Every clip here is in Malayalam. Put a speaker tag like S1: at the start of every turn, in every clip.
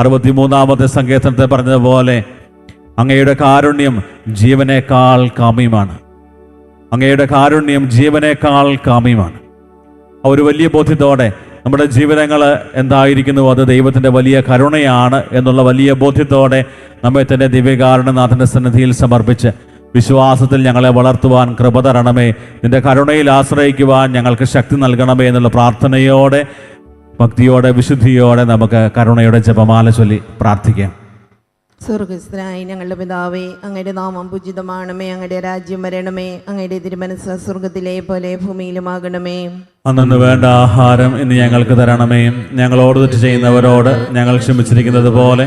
S1: അറുപത്തിമൂന്നാമത്തെ സങ്കീർത്തനത്തെ പറഞ്ഞതുപോലെ അങ്ങയുടെ കാരുണ്യം ജീവനേക്കാൾ കാമ്യമാണ്. അങ്ങയുടെ കാരുണ്യം ജീവനേക്കാൾ കാമ്യമാണ്. ആ ഒരു വലിയ ബോധ്യത്തോടെ നമ്മുടെ ജീവിതങ്ങൾ എന്തായിരിക്കുന്നു? അത് ദൈവത്തിന്റെ വലിയ കരുണയാണ് എന്നുള്ള വലിയ ബോധ്യത്തോടെ നമ്മെ തന്നെ ദിവ്യകാരുണനാഥന്റെ സന്നിധിയിൽ സമർപ്പിച്ച് വിശ്വാസത്തിൽ ഞങ്ങളെ വളർത്തുവാൻ കൃപ തരണമേ. നിന്റെ കരുണയിൽ ആശ്രയിക്കുവാൻ ഞങ്ങൾക്ക് ശക്തി നൽകണമേ എന്നുള്ള പ്രാർത്ഥനയോടെ ഭക്തിയോടെ വിശുദ്ധിയോടെ നമുക്ക് കരുണയുടെ ജപമാല ചൊല്ലി പ്രാർത്ഥിക്കാം.
S2: സ്വർഗസ്ഥനായ ഞങ്ങളുടെ പിതാവേ അങ്ങയുടെ നാമം പൂജിതമാണമേ അങ്ങയുടെ രാജ്യം വരണമേ അങ്ങയുടെ തിരുമനസ് സ്വർഗത്തിലെ പോലെ ഭൂമിയിലുമാകണമേ.
S1: അന്നു വേണ്ട ആഹാരം ഇന്ന് ഞങ്ങൾക്ക് തരണമേ. ഞങ്ങളോട് തെറ്റ് ചെയ്യുന്നവരോട് ഞങ്ങൾ ക്ഷമിച്ചിരിക്കുന്നത് പോലെ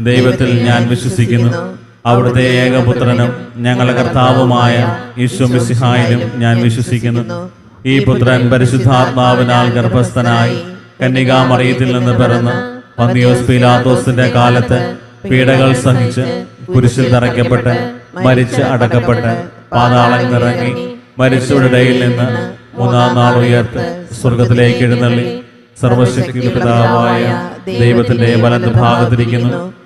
S1: ദൈവത്തിൽ ഞാൻ വിശ്വസിക്കുന്നു. അവിടുത്തെ ഏകപുത്രനും ഞങ്ങളുടെ കർത്താവുമായ ഈശോ മിശിഹായിലും ഞാൻ വിശ്വസിക്കുന്നു. ഈ പുത്രൻ പരിശുദ്ധാത്മാവിനാൽ ഗർഭസ്ഥനായി കന്യകാമറിയത്തിൽ നിന്ന് പിറന്ന് പന്തിയോസ് പീലാത്തോസിന്റെ കാലത്ത് പീഡകൾ സഹിച്ച് കുരിശിൽ തറയ്ക്കപ്പെട്ട് മരിച്ച് അടക്കപ്പെട്ട് പാതാളം നിറങ്ങി മരിച്ചവരുടെ ഇടയിൽ നിന്ന് മൂന്നാം നാൾ ഉയർത്ത് സ്വർഗത്തിലേക്ക് എഴുന്നള്ളി സർവശക്തി പിതാവായ ദൈവത്തിന്റെ വലത് ഭാഗത്തിരിക്കുന്നു.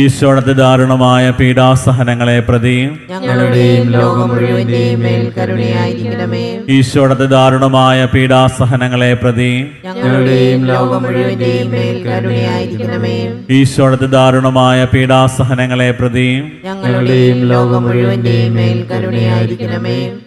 S1: ഈശോയുടെ ദാരുണമായ പീഡാസഹനങ്ങളെ പ്രതി
S3: ഞങ്ങളുടെയും ലോകം മുഴുവന്റെയും മേൽ കരുണയായിരിക്കണമേ.
S1: ദാരുണമായ പീഡാസഹനങ്ങളെ പ്രതി
S3: ഞങ്ങളുടെയും ലോകം മുഴുവന്റെയും മേൽ കരുണയായിരിക്കണമേ.
S1: ദാരുണമായ പീഡാസഹനങ്ങളെ പ്രതി
S3: ഞങ്ങളുടെയും ലോകം മുഴുവന്റെയും മേൽ കരുണയായിരിക്കണമേ.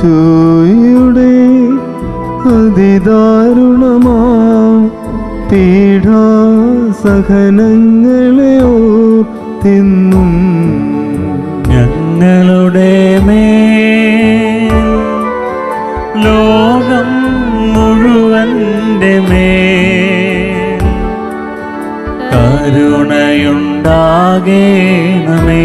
S3: ഈശോയുടെ അതിദാരുണമാം പീഠാസഹനങ്ങളെ തിന്നും
S1: ഞങ്ങളുടെ മേ ലോകം മുഴുവൻ മേ കരുണയുണ്ടാകേ കരുണയുണ്ടാകേണമേ.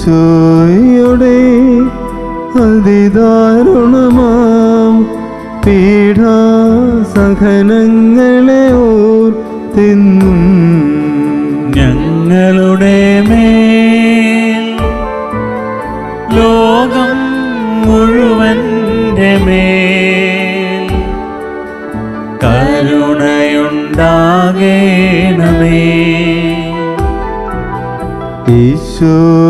S3: ഈശോയുടെ അതിദാരുണമാം പീഠാ സഹനങ്ങളെ ഓർ തിന്നും
S1: ഞങ്ങളുടെ മേൽ. ലോകം മുഴുവൻ മേൽ. കരുണയുണ്ടാകേണമേ.
S3: ഈശോയുടെ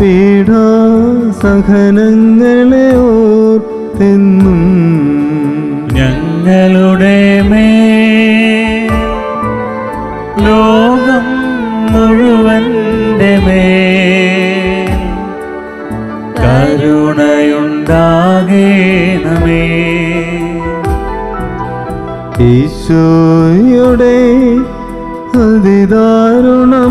S3: അതിദാരുണമാം പീഠാസഹനങ്ങളെ ഓർത്തെന്നും
S1: ഞങ്ങളുടെ മേ ലോകം മുഴുവന്റെ മേ കരുണയുണ്ടാകേണമേ
S3: ഈശോയുടെ അതിദാരുണമാം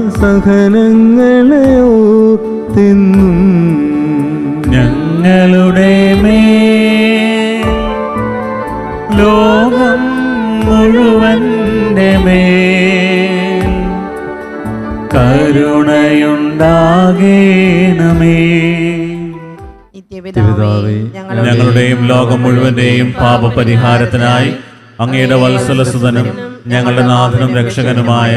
S3: പീഠാസഹനങ്ങളെ ഓർത്തെന്നും
S1: ഞങ്ങളുടെ മേ ലോകം മുഴുവന്റെ മേ കരുണയുണ്ടാകേണമേ. ഞങ്ങളുടെയും ലോകം മുഴുവന്റെയും പാപപരിഹാരത്തിനായി അങ്ങയുടെ വത്സലസുതനും ഞങ്ങളുടെ നാഥനും രക്ഷകനുമായ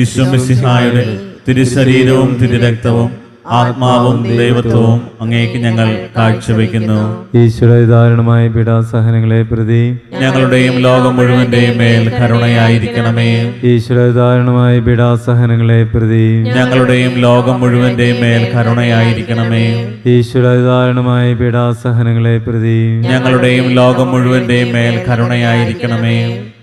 S1: ഈശ്വമിസിഹായുടെ തിരുശരീരവും തിരുരക്തവും ആത്മാവും ദൈവത്വവും അങ്ങേക്ക് ഞങ്ങൾ കാഴ്ചവെക്കുന്നു.
S3: ഈശ്വര ദാരുണമായ പീഡാസഹനങ്ങളെ പ്രതി
S1: ഞങ്ങളുടെയും ലോകം മുഴുവന്റെയും മേൽ കരുണയായിരിക്കണമേ.
S3: ഈശ്വര ദാരുണമായ പീഡാസഹനങ്ങളെ പ്രതി
S1: ഞങ്ങളുടെയും ലോകം മുഴുവന്റെയും മേൽ കരുണയായിരിക്കണമേ.
S3: ഈശ്വര ദാരുണമായ പീഡാസഹനങ്ങളെ പ്രതി
S1: ഞങ്ങളുടെയും ലോകം മുഴുവന്റെയും മേൽ കരുണയായിരിക്കണമേ.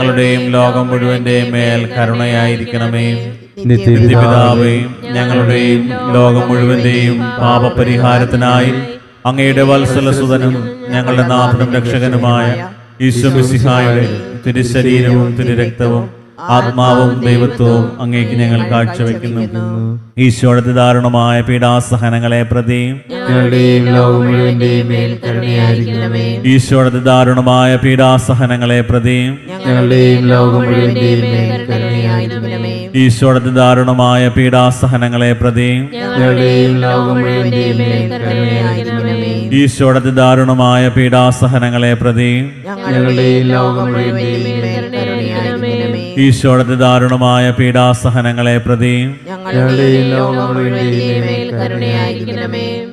S1: ഞങ്ങളുടെയും ലോകം മുഴുവന്റെയും മേൽ കരുണയായിരിക്കണമേ.
S3: നിത്യപിതാവേ
S1: പിതാവേ ഞങ്ങളുടെയും ലോകം മുഴുവന്റെയും പാപപരിഹാരത്തിനായി അങ്ങയുടെ വത്സലസുതനും ഞങ്ങളുടെ നാഥനും രക്ഷകനുമായ ഈശ്വമിസിഹായുടെ തിരുശരീരവും തിരുരക്തവും ആത്മാവും ദൈവത്വവും അങ്ങേക്ക് ഞങ്ങൾ കാഴ്ചവെക്കുന്നു. ഈശോയുടെ ദാരുണമായ പീഡാസഹനങ്ങളെ പ്രതി ഈശോയുടെ ദാരുണമായ പീഡാസഹനങ്ങളെ പ്രതി ഈശോയുടെ ദാരുണമായ പീഡാസഹനങ്ങളെ പ്രതി ഈശോയുടെ ദാരുണമായ പീഡാസഹനങ്ങളെ പ്രതി
S3: ഞങ്ങളുടെയും ലോകം
S1: ഈശോയുടെ ദാരുണമായ പീഡാസഹനങ്ങളെ പ്രതി
S3: ഞങ്ങളുടെയും ലോകം മുഴുവന്റെയും മേൽ കരുണയായിരിക്കണമേ.